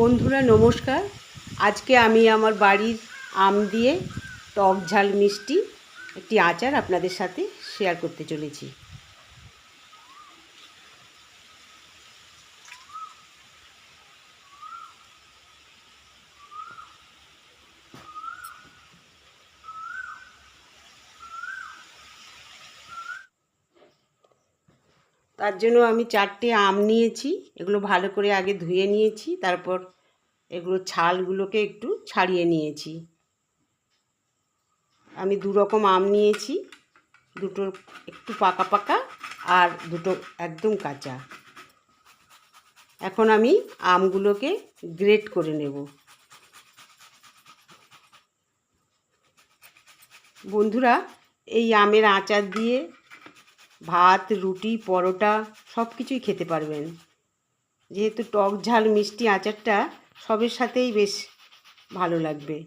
বন্ধুরা, নমস্কার। আজকে আমি আমার বাড়ির আম দিয়ে টক ঝাল মিষ্টি একটি আচার আপনাদের সাথে শেয়ার করতে চলেছি। তার জন্য আমি চারটে আম নিয়েছি, এগুলো ভালো করে আগে ধুয়ে নিয়েছি, তারপর এগুলো ছালগুলোকে একটু ছাড়িয়ে নিয়েছি। আমি দু রকম আম নিয়েছি, দুটো একটু পাকা পাকা আর দুটো একদম কাঁচা। এখন আমি আমগুলোকে গ্রেট করে নেব। বন্ধুরা, এই আমের আচার দিয়ে ভাত, রুটি, পরোটা সব কিছুই খেতে পারবেন। যেহেতু টক ঝাল, মিষ্টি আচারটা সবের সাথেই বেশ ভালো লাগবে।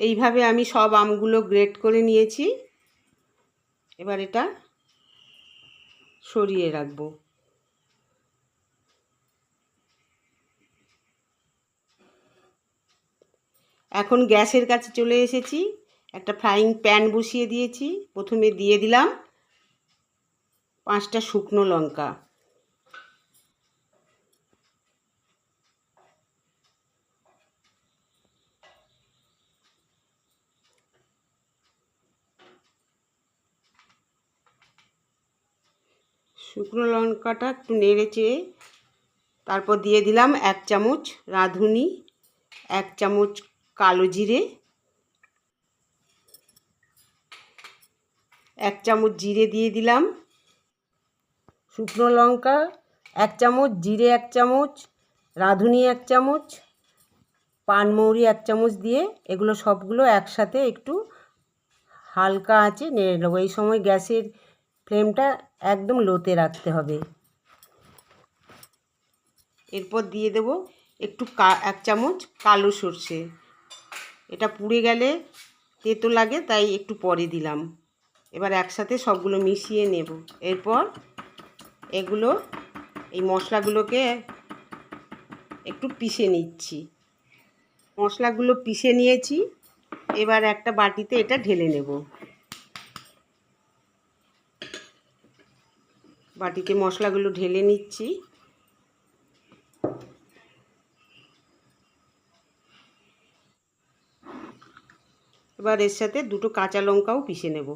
এইভাবে আমি সব আমগুলো গ্রেট করে নিয়েছি। এবার এটা সরিয়ে রাখব। এখন গ্যাসের কাছে চলে এসেছি। একটা ফ্রাইং প্যান বসিয়ে দিয়েছি। প্রথমে দিয়ে দিলাম পাঁচটা শুকনো লঙ্কা। শুকনো লঙ্কাটা একটু নেড়ে চেয়ে তারপর দিয়ে দিলাম এক চামচ রাঁধুনি, এক চামচ কালো জিরে এক চামচ জিরে দিয়ে দিলাম। শুকনো লঙ্কা, এক চামচ, জিরে এক চামচ, রাঁধুনি এক চামচ, পানমৌরি এক চামচ দিয়ে এগুলো সবগুলো একসাথে একটু হালকা আঁচে নেড়ে নেব। এই সময় গ্যাসের ফ্লেমটা একদম লোতে রাখতে হবে। এরপর দিয়ে দেব একটু এক চামচ কালো সর্ষে। এটা পুড়ে গেলে তেতো লাগে, তাই একটু পরে দিলাম। এবার একসাথে সবগুলো মিশিয়ে নেব। এরপর এগুলো, এই মশলাগুলোকে একটু পিষে নিচ্ছি। মশলাগুলো পিষে নিয়েছি, এবার একটা বাটিতে এটা ঢেলে নেব। বাটিতে মশলাগুলো ঢেলে নিচ্ছি। এবার এর সাথে দুটো কাঁচা লঙ্কাও পিষে নেব।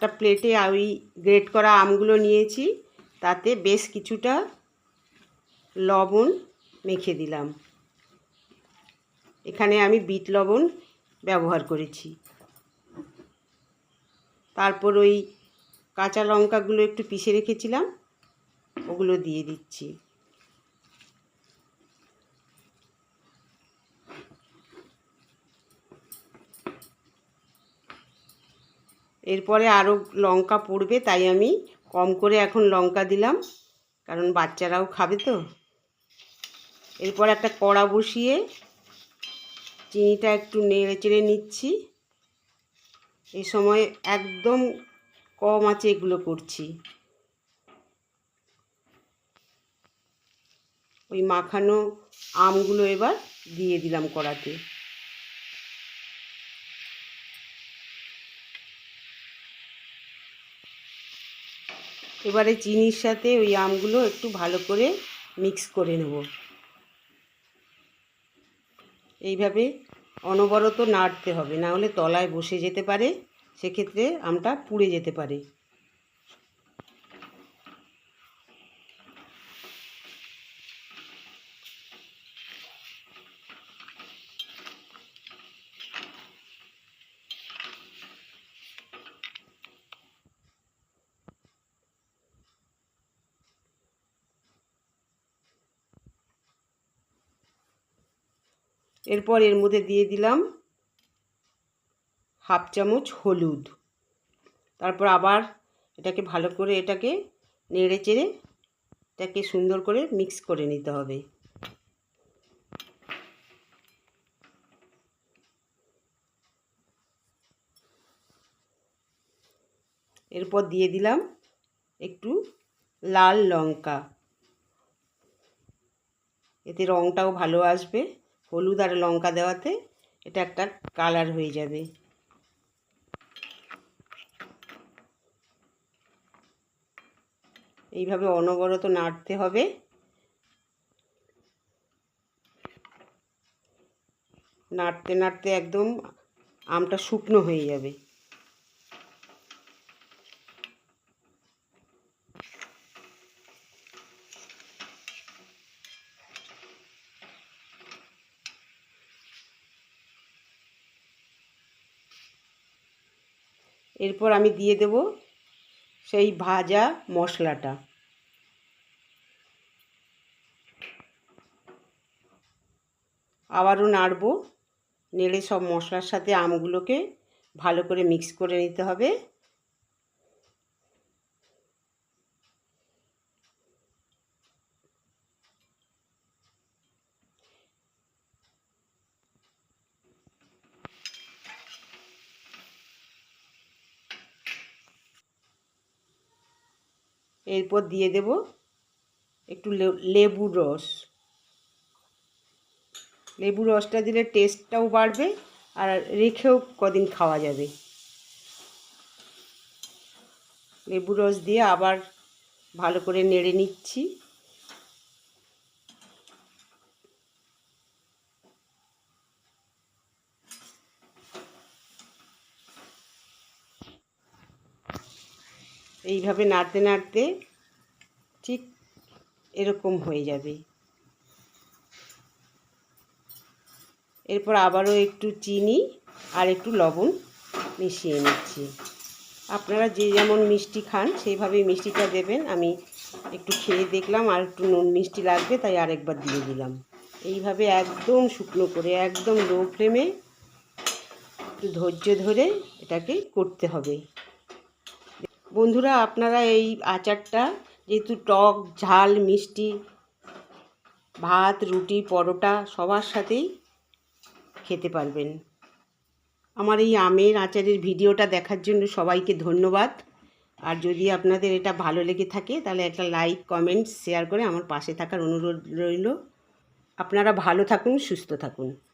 একটা প্লেটে ওই গ্রেট করা আমগুলো নিয়েছি। তাতে বেশ কিছুটা লবণ মেখে দিলাম। এখানে আমি বিট লবণ ব্যবহার করেছি। তারপর ওই কাঁচা লঙ্কাগুলো একটু পিষে রেখেছিলাম, ওগুলো দিয়ে দিচ্ছি। এরপরে আরও লঙ্কা পড়বে, তাই আমি কম করে এখন লঙ্কা দিলাম, কারণ বাচ্চারাও খাবে তো। এরপর একটা কড়া বসিয়ে চিনিটা একটু নেড়ে চেড়ে নিচ্ছি। এই সময় একদম কম আছে এগুলো করছি। ওই মাখানো আমগুলো এবার দিয়ে দিলাম কড়াতে। এবারে চিনির সাথে ওই আমগুলো একটু ভালো করে মিক্স করে নেব। এইভাবে অনবরত নাড়তে হবে না হলে তলায় বসে যেতে পারে, সেক্ষেত্রে আমটা পুড়ে যেতে পারে। এরপর এর মধ্যে দিয়ে দিলাম হাফ চামচ হলুদ। তারপর আবার এটাকে ভালো করে এটাকে নেড়ে চেড়ে এটাকে সুন্দর করে মিক্স করে নিতে হবে। এরপর দিয়ে দিলাম একটু লাল লঙ্কা। এতে রঙটাও ভালো আসবে। হলুদ আর লঙ্কা দেওয়াতে এটা একটা কালার হয়ে যাবে। এইভাবে অনবরত নাড়তে হবে। নাড়তে নাড়তে একদম আমটা শুকনো হয়ে যাবে। এরপর আমি দিয়ে দেব সেই ভাজা মশলাটা। আবারও নাড়ব, নেড়ে সব মশলার সাথে আমগুলোকে ভালো করে মিক্স করে নিতে হবে। এরপর দিয়ে দেব একটু লেবুর রস। লেবু রসটা দিলে টেস্টটাও বাড়বে আর রেখেও কদিন খাওয়া যাবে। লেবু রস দিয়ে আবার ভালো করে নেড়ে নিচ্ছি। এইভাবে নাড়তে নাড়তে ঠিক এরকম হয়ে যাবে। এরপর আবারও একটু চিনি আর একটু লবণ মিশিয়ে নিচ্ছি। আপনারা যে যেমন মিষ্টি খান, সেইভাবেই মিষ্টিটা দেবেন। আমি একটু খেয়ে দেখলাম আর একটু নুন মিষ্টি লাগবে, তাই আরেকবার দিয়ে দিলাম। এইভাবে একদম শুকনো করে, একদম লো ফ্লেমে একটু ধৈর্য ধরে এটাকে করতে হবে। বন্ধুরা, আপনারা এই আচারটা, যেহেতু টক, ঝাল, মিষ্টি, ভাত, রুটি, পরোটা, সবার সাথেই খেতে পারবেন। আমার এই আমের আচারের ভিডিওটা দেখার জন্য সবাইকে ধন্যবাদ। আর যদি আপনাদের এটা ভালো লেগে থাকে, তাহলে একটা লাইক, কমেন্ট, শেয়ার করে আমার পাশে থাকার অনুরোধ রইল। আপনারা ভালো থাকুন, সুস্থ থাকুন।